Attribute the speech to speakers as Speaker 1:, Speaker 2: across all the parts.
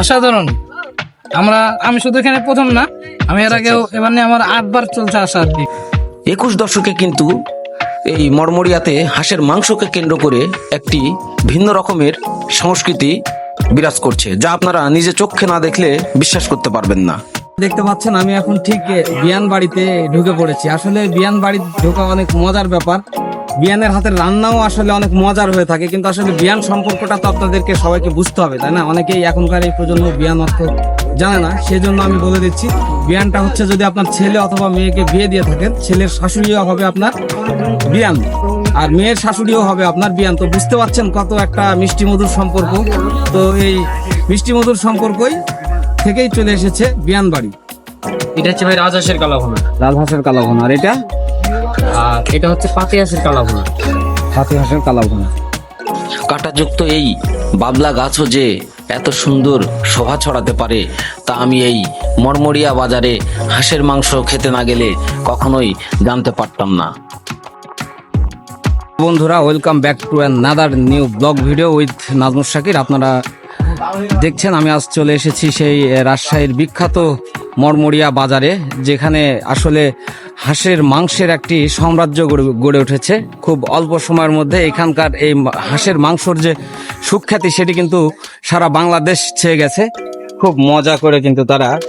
Speaker 1: অসাধারণ। আমরা আমি শুধু এখানে প্রথম না আমি এর আগেও এবার নিয়ে আমার আটবার চলছে আসা আর কি।
Speaker 2: একুশ দশকে কিন্তু এই মরমরিয়াতে হাঁসের মাংসকে কেন্দ্র করে একটি ভিন্ন রকমের সংস্কৃতি বিরাজ করছে যা আপনারা নিজে চোখে না দেখলে বিশ্বাস করতে পারবেন না।
Speaker 3: দেখতে পাচ্ছেন আমি এখন ঠিক বিয়ান বাড়িতে ঢুকে পড়েছি। আসলে বিয়ান বাড়ি ঢোকা অনেক মজার ব্যাপার। বিয়ানের হাতের রান্নাও আসলে অনেক মজার হয়ে থাকে কিন্তু আসলে বিয়ান সম্পর্কটা তো আপনাদেরকে সবাইকে বুঝতে হবে তাই না? অনেকেই এখনকার এই প্রজন্ম বিয়ান অর্থ জানে না সেই জন্য আমি বলে দিচ্ছি বিয়ানটা হচ্ছে যদি আপনার ছেলে অথবা মেয়েকে বিয়ে দিয়ে থাকেন ছেলের শাশুড়িও হবে আপনার বিয়ান আর মেয়ের শাশুড়িও হবে আপনার বিয়ান। তো বুঝতে পারছেন কত একটা মিষ্টি মধুর সম্পর্ক? তো এই মিষ্টি মধুর সম্পর্কই থেকেই চলে এসেছে বিয়ান বাড়ি।
Speaker 4: এটা হচ্ছে ভাই রাজহাঁসের কালাভুনা
Speaker 3: লাল হাঁসের কালাভুনা আর এটা?
Speaker 4: আর এটা হচ্ছে পাতি হাঁসের কালাভুনা।
Speaker 3: হাতি হাঁসের কালাভুনা।
Speaker 2: কাঁটাযুক্ত এই বাবলা গাছও যে এত সুন্দর শোভা ছড়াতে পারে তা আমি এই মরমরিয়া বাজারে হাঁসের মাংস খেতে না গেলে কখনোই জানতে পারতাম না।
Speaker 3: বন্ধুরা welcome back to another new blog video with Nazmur Shakir. আপনারা দেখছেন আমি আজ চলে এসেছি সেই রাজশাহীর বিখ্যাত মরমরিয়া বাজারে যেখানে আসলে হাঁসের মাংসের একটি সাম্রাজ্য গড়ে- উঠেছে। খুব অল্প সময়ের মধ্যে এখানকার এই হাঁসের মাংসর যে সুখ্যাতি সেটি কিন্তু সারা বাংলাদেশ ছেয়ে গেছে। খুব মজা করে কিন্তু তারা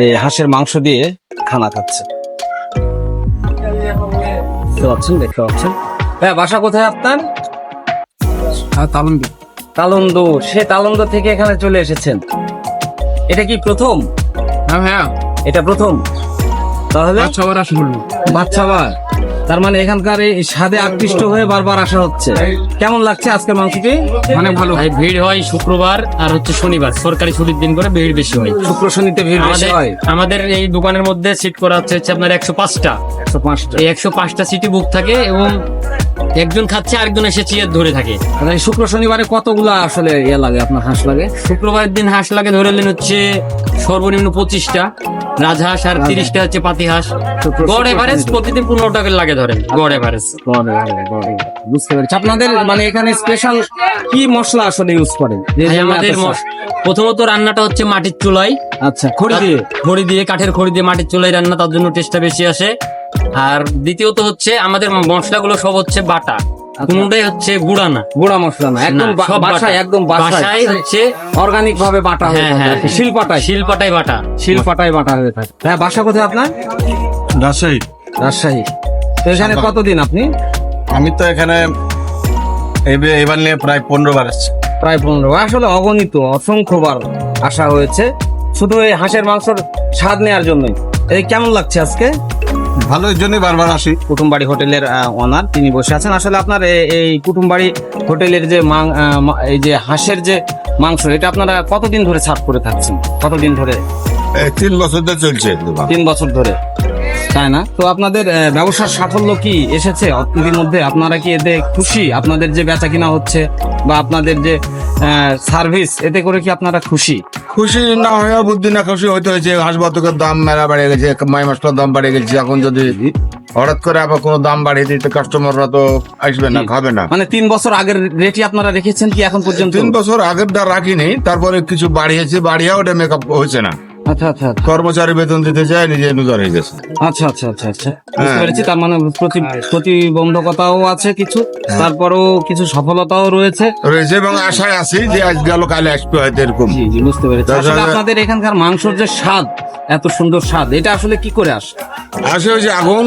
Speaker 3: এই হাঁসের মাংস দিয়ে খানা খাচ্ছে। দেখতে পাচ্ছেন? দেখতে পাচ্ছেন? হ্যাঁ বাসা কোথায় আপনার?
Speaker 1: তালন্দি
Speaker 3: তালন্দ সে তালন্দ থেকে এখানে চলে এসেছেন। এটা কি প্রথম?
Speaker 1: হ্যাঁ হ্যাঁ।
Speaker 3: এটা প্রথম? তাহলে?
Speaker 1: সবার আসা বলব।
Speaker 3: বাচ্চাবার তার মানে এখানকার এই স্বাদে আকৃষ্ট হয়ে বারবার আসা হচ্ছে। কেমন লাগছে আজকের মাংসটি?
Speaker 1: মানে ভালো।
Speaker 4: ভাই ভিড় হয় শুক্রবার আর হচ্ছে শনিবার। সরকারি ছুটির দিন করে ভিড় বেশি হয়।
Speaker 3: শুক্র শনিতে ভিড় বেশি
Speaker 4: আমাদের
Speaker 3: হয়?
Speaker 4: আমাদের এই দোকানের মধ্যে সিট করা হচ্ছে হচ্ছে আপনার একশো পাঁচটা।
Speaker 3: একশো পাঁচটা।
Speaker 4: এই একশো পাঁচটা সিটি বুক থাকে এবং একজন খাচ্ছে আরেকজন এসে চেয়ার ধরে থাকে।
Speaker 3: মানে শুক্র শনিবারে কতগুলা আসলে ইয়ে লাগে আপনার হাঁস লাগে?
Speaker 4: শুক্রবারের দিন হাঁস লাগে ধরে নেন হচ্ছে সর্বনিম্ন পঁচিশটা। রাজহাঁস আর তিরিশটা হচ্ছে পাতি হাঁস। গড় এভারেজ প্রতিদিন পনেরো টাকা লাগে ধরেন গড় এভারেজ।
Speaker 3: বুঝতে পেরেছি। আপনাদের মানে এখানে স্পেশাল কি মশলা আসলে ইউজ করেন?
Speaker 4: আমাদের প্রথমত রান্নাটা হচ্ছে মাটির চুলায়
Speaker 3: আচ্ছা খড়ি দিয়ে?
Speaker 4: খড়ি দিয়ে কাঠের খড়ি দিয়ে মাটির চুলায় রান্না তার জন্য টেস্টটা বেশি আসে। আর দ্বিতীয়ত হচ্ছে আমাদের মশলাগুলো সব হচ্ছে বাটা। কোনটাই হচ্ছে গুঁড়া না।
Speaker 3: গুঁড়া মশলা না একদম
Speaker 4: সব
Speaker 3: বাসায়
Speaker 4: বাটা।
Speaker 3: একদম বাসায়।
Speaker 4: হচ্ছে
Speaker 3: অর্গানিক ভাবে বাটা হয়ে
Speaker 4: হ্যাঁ
Speaker 3: শিলপাটায়
Speaker 4: শিলপাটায় বাটা।
Speaker 3: শিলপাটায় বাটা হয়ে থাকে। হ্যাঁ বাসা কোথায় আপনার?
Speaker 5: রাজশাহী।
Speaker 3: রাজশাহী। তো এখানে কতদিন আপনি?
Speaker 5: আমি তো এখানে এবে- এবার নিয়ে প্রায় পনেরো বার এসছি
Speaker 3: প্রায় পনেরো আসলে অগণিত অসংখ্যবার আসা হয়েছে। শুধু এই হাঁসের মাংসর স্বাদ নেওয়ার জন্যই। এই কেমন লাগছে আজকে?
Speaker 5: ভালো জন্যই বারবার আসি।
Speaker 3: কুটুমবাড়ি হোটেলের অনার তিনি বসে আছেন। আসলে আপনার এই কুটুমবাড়ি হোটেলের যে মাং- এই যে হাঁসের যে মাংস এটা আপনারা কতদিন ধরে ছাপ করে থাকছেন? কতদিন ধরে?
Speaker 5: তিন বছর ধরে চলছে।
Speaker 3: তিন বছর ধরে। তাই না? তো আপনাদের ব্যবসার সাফল্য কি এসেছে? মধ্যে আপনারা কি এতে খুশি? আপনাদের যে বেচা কিনা হচ্ছে বা আপনাদের যে সার্ভিস এতে করে কি আপনারা খুশি?
Speaker 5: খুশি না হয়ে বুদ্ধি না খুশি হইতে হয়েছে হাসপাতালের দাম মেলা বেড়ে গেছে মাই মশলার দাম বেড়ে গেছে এখন যদি হঠাৎ করে আবার কোনো দাম বাড়িয়ে দিতে কাস্টমাররা তো আসবে না খাবে না।
Speaker 3: মানে তিন বছর আগের রেটই আপনারা রেখেছেন কি এখন পর্যন্ত?
Speaker 5: তিন বছর আগেরটা রাখিনি তারপরে কিছু বাড়িয়েছে বাড়িয়ে ওটা মেকআপ হয়েছে না।
Speaker 3: আচ্ছা আচ্ছা আচ্ছা।
Speaker 5: কর্মচারী বেতন দিতে চায় নিজে নুজার হয়ে গেছে।
Speaker 3: আচ্ছা আচ্ছা আচ্ছা আচ্ছা। বুঝতে
Speaker 5: হ্যাঁ।
Speaker 3: পেরেছি তার মানে প্রতি প্রতিবন্ধকতাও আছে কিছু তারপরেও কিছু সফলতাও রয়েছে।
Speaker 5: রয়েছে এবং আশায় আছি যে আজ গেল কালে আসবে হয়তো এরকম।
Speaker 3: জি জি বুঝতে পেরেছি। আসলে আপনাদের এখানকার মাংসর যে স্বাদ এত সুন্দর স্বাদ এটা আসলে কি করে আসে?
Speaker 5: আসে হচ্ছে আগুন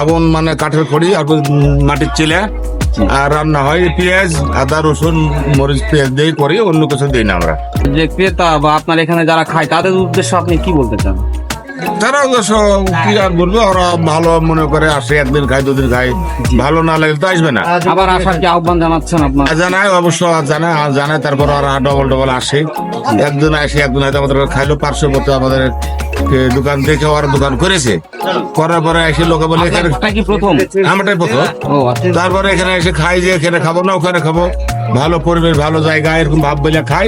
Speaker 5: আগুন মানে কাঠের খড়ি আর মাটির চিলে। আর রান্না হয় পেঁয়াজ আদা রসুন মরিচ পেঁয়াজ দিয়ে করি অন্য কিছু দিই না আমরা।
Speaker 3: যে ক্রেতা বা আপনার এখানে যারা খায় তাদের উদ্দেশ্যে আপনি কি বলতে চান?
Speaker 5: তারা অবশ্য কি আর বলব ওরা ভালো মনে করে আসে একদিন খায় দুদিন খায়। ভালো না লাগলে তো আসবে না।
Speaker 3: আবার আসার কি আহ্বান জানাচ্ছেন আপনার?
Speaker 5: জানায় অবশ্য আর জানায় আর জানায় তারপর ওরা ডবল ডবল আসে। একদিন আসে একদিন হয়তো আমাদের খাইলো পার্শ্ববর্তী আমাদের দোকান দেখে ওরা দোকান করেছে। করার পরে এসে লোকে বলে এখানে
Speaker 3: কি প্রথম?
Speaker 5: আমারটাই প্রথম।
Speaker 3: আচ্ছা।
Speaker 5: তারপরে এখানে এসে খাই যে এখানে খাব না ওখানে খাব। ভালো পরিবেশ ভালো জায়গা এরকম ভাব বলে খাই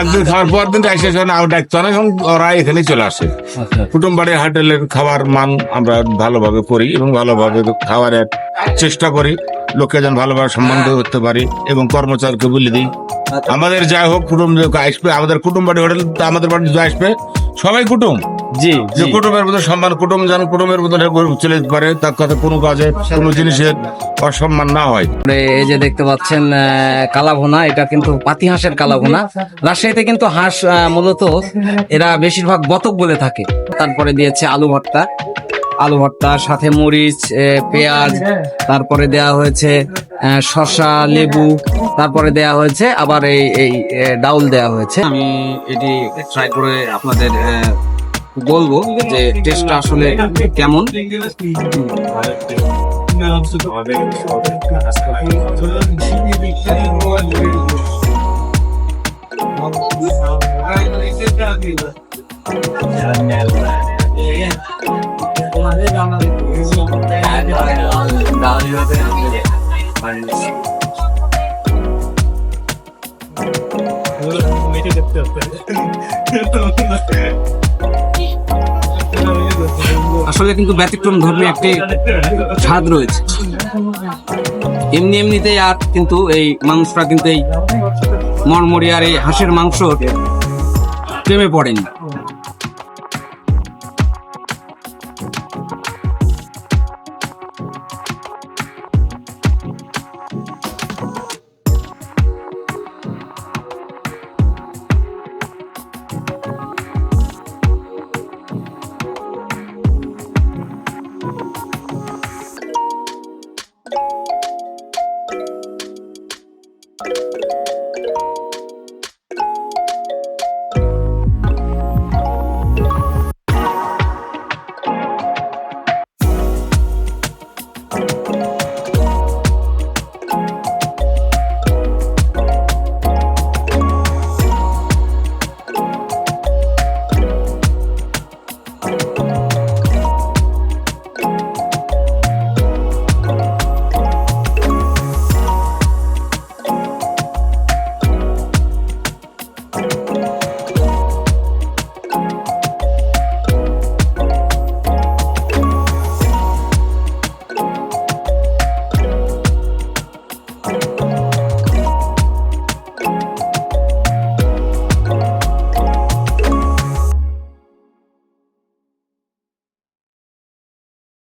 Speaker 5: একদিন খাওয়ার পর দিন এসে যখন আউট ডাকতো না এবং ওরা এখানে চলে আসে। কুটুম বাড়ির হোটেলের খাবার মান আমরা ভালোভাবে করি এবং ভালোভাবে খাবারের চেষ্টা করি। লোককে যেন ভালোভাবে সম্মান করতে পারি এবং কর্মচারীকে বলে দিই। আমাদের যাই হোক কুটুম আসবে আমাদের কুটুম বাড়ি হোটেল আমাদের বাড়ি যে আসবে সবাই কুটুম।
Speaker 3: জি
Speaker 5: যে কুটুমের মধ্যে সম্মান কুটুম যেন কুটুমের মধ্যে চলে যেতে পারে তার কথা কোনো কাজে কোনো জিনিসের অসম্মান না হয়।
Speaker 3: এই যে দেখতে পাচ্ছেন কালাভুনা এটা কিন্তু পাতি হাঁসের কালাভুনা। রাজশাহীতে কিন্তু হাঁস মূলত এরা বেশিরভাগ বতক বলে থাকে। তারপরে দিয়েছে আলু ভর্তা। আলু ভর্তার সাথে মরিচ পেঁয়াজ, তারপরে দেয়া হয়েছে শসা, লেবু, তারপরে দেয়া হয়েছে, আবার এই এই ডাউল দেয়া হয়েছে। আমি এটি ট্রাই করে আপনাদের বলব যে টেস্টটা আসলে কেমন। আসলে কিন্তু ব্যতিক্রম ধর্মী একটি স্বাদ রয়েছে। এমনি এমনিতেই আর কিন্তু এই মানুষরা কিন্তু এই মরমরিয়ার এই হাঁসের মাংস প্রেমে পড়েনি।